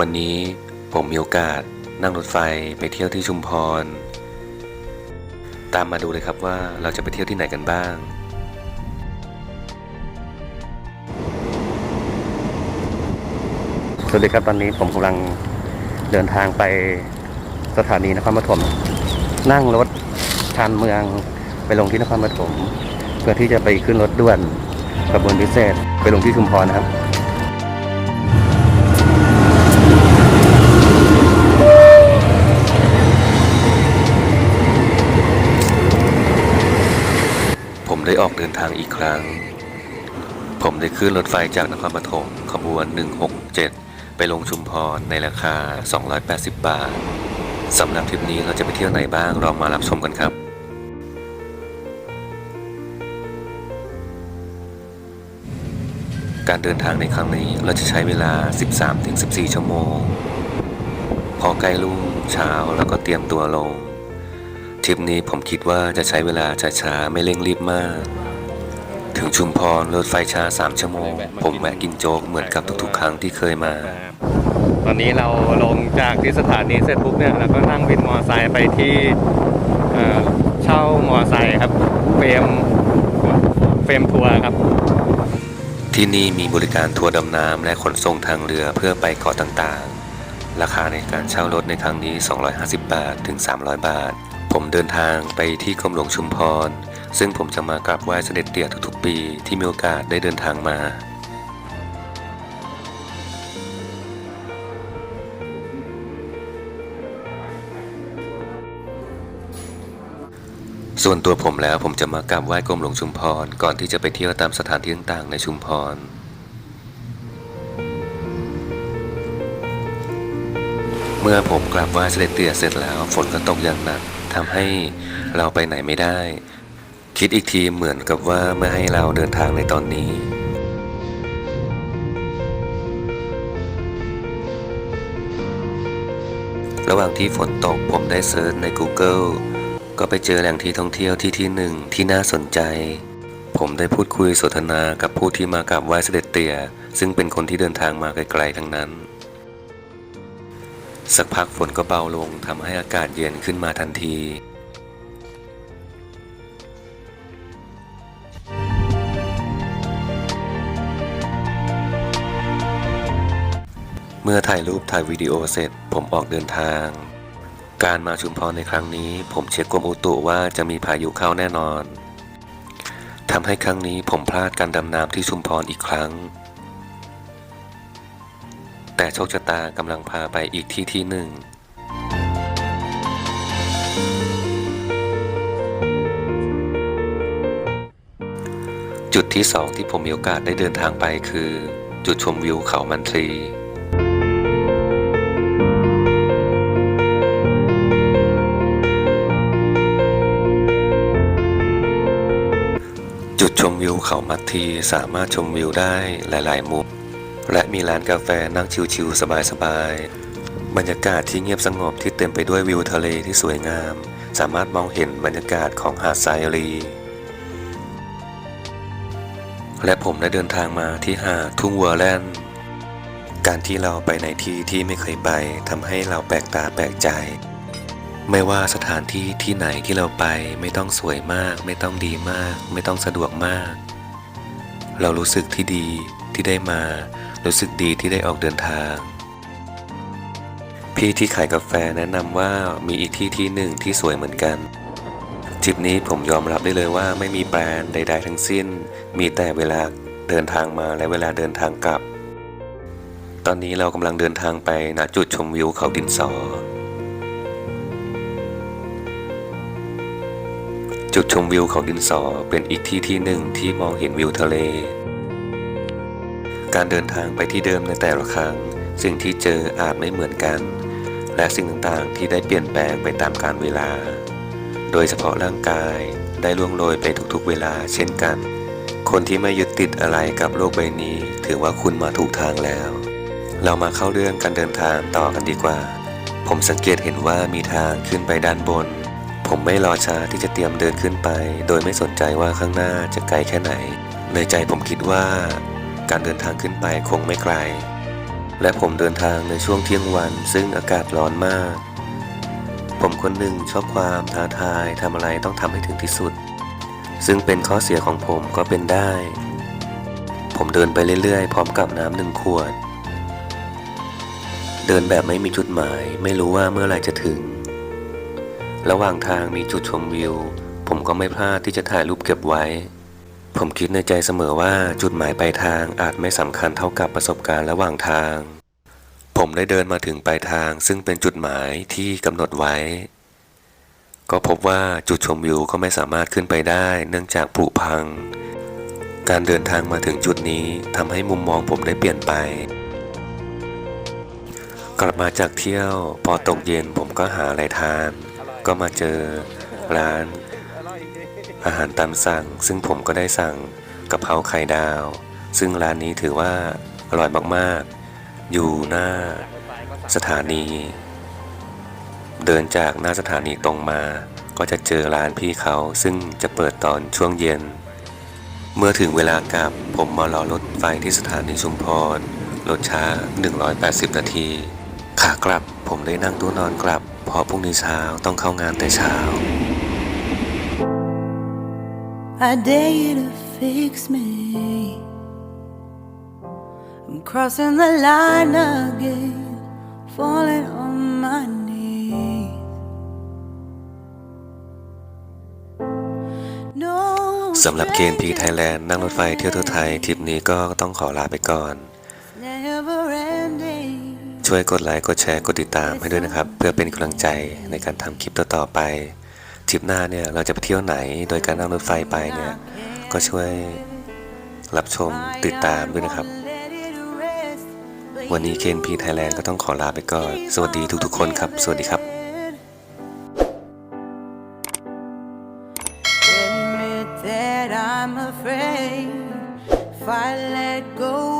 วันนี้ผมมีโอกาสนั่งรถไฟไปเที่ยวที่ชุมพร ตามมาดูเลยครับว่าเราจะไปเที่ยวที่ไหนกันบ้างสวัสดีครับตอนนี้ผมกำลังเดินทางไปสถานีนครปฐมนั่งรถชานเมืองไปลงที่นครปฐมเพื่อที่จะไปขึ้นรถด่วนกระบวนพิเศษ ไปลงที่ชุมพรนะครับ ได้ออกเดินทางอีกครั้ง ผมได้ขึ้นรถไฟจากนครปฐมขบวน 167 ไปลงชุมพรในราคา 280 บาทสำหรับทริปนี้เราจะไปเที่ยวไหนบ้างเรามารับชมกันครับการเดินทางในครั้งนี้เราจะใช้เวลา 13-14 ชั่วโมง พอใกล้รุ่งเช้าแล้วก็เตรียมตัวลง ทริปนี้ผมคิดว่าจะใช้เวลาช้าๆ ไม่เร่งรีบมาก ถึงชุมพรรถไฟช้า 3 ชั่วโมง ผมแวะกินโจ๊กเหมือนกับทุกๆ ครั้งที่เคยมา ตอนนี้เราลงจากที่สถานีเสร็จปุ๊บเนี่ยเราก็นั่งวินมอเตอร์ไซค์ไปที่เอ่อเช่ามอเตอร์ไซค์ครับเฟรมเฟรมทัวร์ครับ ที่นี่มีบริการทัวร์ดำน้ำและขนส่งทางเรือเพื่อไปเกาะต่างๆ ราคาในการเช่ารถในครั้งนี้ 250 บาทถึง 300 บาท ผมเดินทางไปที่กรมหลวงชุมพร ซึ่งผมจะมากราบไหว้เสด็จเตี่ยทุกๆ ปีที่มีโอกาสได้เดินทางมา ส่วนตัวผมแล้วผมจะมากราบไหว้กรมหลวงชุมพร ก่อนที่จะไปเที่ยวตามสถานที่ต่างๆ ในชุมพรเมื่อผมกราบไหว้เสด็จเตี่ยเสร็จแล้ว ฝนก็ตกอย่างหนัก ทำให้เราไปไหนไม่ได้ คิดอีกทีเหมือนกับว่าไม่ให้เราเดินทางในตอนนี้ระหว่างที่ฝนตกผมได้เซิร์ชใน Google ก็ไปเจอแหล่งที่ท่องเที่ยวที่ที่หนึ่งที่น่าสนใจ ผมได้พูดคุยสนทนากับผู้ที่มากราบไหว้เสด็จเตี่ยซึ่งเป็นคนที่เดินทางมาไกลๆทั้งนั้น สักพักฝนก็เบาลงทำให้อากาศเย็นขึ้นมาทันที เมื่อถ่ายรูปถ่ายวิดีโอเสร็จผมออกเดินทาง การมาชุมพรในครั้งนี้ ผมเช็คกรมอุตุว่าจะมีพายุเข้าแน่นอนทำให้ครั้งนี้ผมพลาดการดำน้ำที่ชุมพรอีกครั้ง แต่โชคชะตากำลังพาไปอีกที่ที่หนึ่ง จุดที่สองที่ผมมีโอกาสได้เดินทางไปคือ จุดชมวิวเขามันทรีจุดชมวิวเขามัดทีสามารถชมวิวได้หลาย ๆ มุม และมีร้านกาแฟนั่งชิวๆสบายๆ บรรยากาศที่เงียบสงบที่เต็มไปด้วยวิวทะเลที่สวยงาม สามารถมองเห็นบรรยากาศของหาดทรายรี และผมได้เดินทางมาที่หาดทุ่งวัวแลนด์การที่เราไปในที่ที่ไม่เคยไปทำให้เราแปลกตาแปลกใจ ไม่ว่าสถานที่ที่ไหนที่เราไปไม่ต้องสวยมาก ไม่ต้องดีมาก ไม่ต้องสะดวกมาก เรารู้สึกที่ดีที่ได้มา รู้สึกดีที่ได้ออกเดินทาง พี่ที่ขายกาแฟแนะนำว่ามีอีกที่ที่หนึ่งที่สวยเหมือนกันทริปนี้ผมยอมรับได้เลยว่าไม่มีแบรนด์ใด ๆ ทั้งสิ้น มีแต่เวลาเดินทางมาและเวลาเดินทางกลับ ตอนนี้เรากำลังเดินทางไปณจุดชมวิวเขาดินสอ จุดชมวิวเของดินสอเป็นอีกที่ที่หนึ่งที่มองเห็นวิวทะเล การเดินทางไปที่เดิมในแต่ละครั้ง สิ่งที่เจออาจไม่เหมือนกัน และสิ่งต่างๆที่ได้เปลี่ยนแปลงไปตามกาลเวลา โดยเฉพาะร่างกายได้ล่วงโรยไปทุกๆเวลาเช่นกัน คนที่ไม่ยึดติดอะไรกับโลกใบนี้ ถือว่าคุณมาถูกทางแล้ว เรามาเข้าเรื่องการเดินทางต่อกันดีกว่า ผมสังเกตเห็นว่ามีทางขึ้นไปด้านบน ผมไม่รอช้าที่จะเตรียมเดินขึ้นไป โดยไม่สนใจว่าข้างหน้าจะไกลแค่ไหน ในใจผมคิดว่า การเดินทางขึ้นไปคงไม่ไกล และผมเดินทางในช่วงเที่ยงวันซึ่งอากาศร้อนมาก ผมคนหนึ่งชอบความท้าทายทำอะไรต้องทำให้ถึงที่สุด ซึ่งเป็นข้อเสียของผมก็เป็นได้ ผมเดินไปเรื่อยๆ พร้อมกับน้ำหนึ่งขวด เดินแบบไม่มีจุดหมาย ไม่รู้ว่าเมื่อไรจะถึง ระหว่างทางมีจุดชมวิว ผมก็ไม่พลาดที่จะถ่ายรูปเก็บไว้ ผมคิดในใจเสมอว่าจุดหมายปลายทางอาจไม่สำคัญเท่ากับประสบการณ์ระหว่างทาง ผมได้เดินมาถึงปลายทางซึ่งเป็นจุดหมายที่กำหนดไว้ ก็พบว่าจุดชมวิวก็ไม่สามารถขึ้นไปได้ เนื่องจากผุพัง การเดินทางมาถึงจุดนี้ทำให้มุมมองผมได้เปลี่ยนไป กลับมาจากเที่ยว พอตกเย็นผมก็หาอะไรทาน ก็มาเจอร้าน อาหารตามสั่ง ซึ่งผมก็ได้สั่งกะเพราไข่ดาว ซึ่งร้านนี้ถือว่าอร่อยมากๆ อยู่หน้าสถานี เดินจากหน้าสถานีตรงมา ก็จะเจอร้านพี่เขาซึ่งจะเปิดตอนช่วงเย็น เมื่อถึงเวลากลับผมมารอรถไฟที่สถานีชุมพรรถช้า 180 นาที ขากลับผมได้นั่งตู้นอนกลับ เพราะพรุ่งนี้เช้าต้องเข้างานแต่เช้า I dare you to fix me. I'm crossing the line again, falling on my knees. No สำหรับ KNP Thailand นั่งรถไฟเที่ยวทั่วไทยทริปนี้ก็ต้องขอลาไปก่อน never ending. ช่วยกดไลค์กดแชร์กดติดตามให้ด้วยนะครับ เพื่อเป็นกำลังใจในการทำคลิปต่อๆไป ทริปหน้าเนี่ยเราจะไปเที่ยวไหนโดยการนั่งรถไฟไปเนี่ย ก็ช่วยรับชมติดตามด้วยนะครับ วันนี้ KNP Thailand ก็ต้องขอลาไปก่อน สวัสดีทุกๆคนครับ สวัสดีครับ if I let go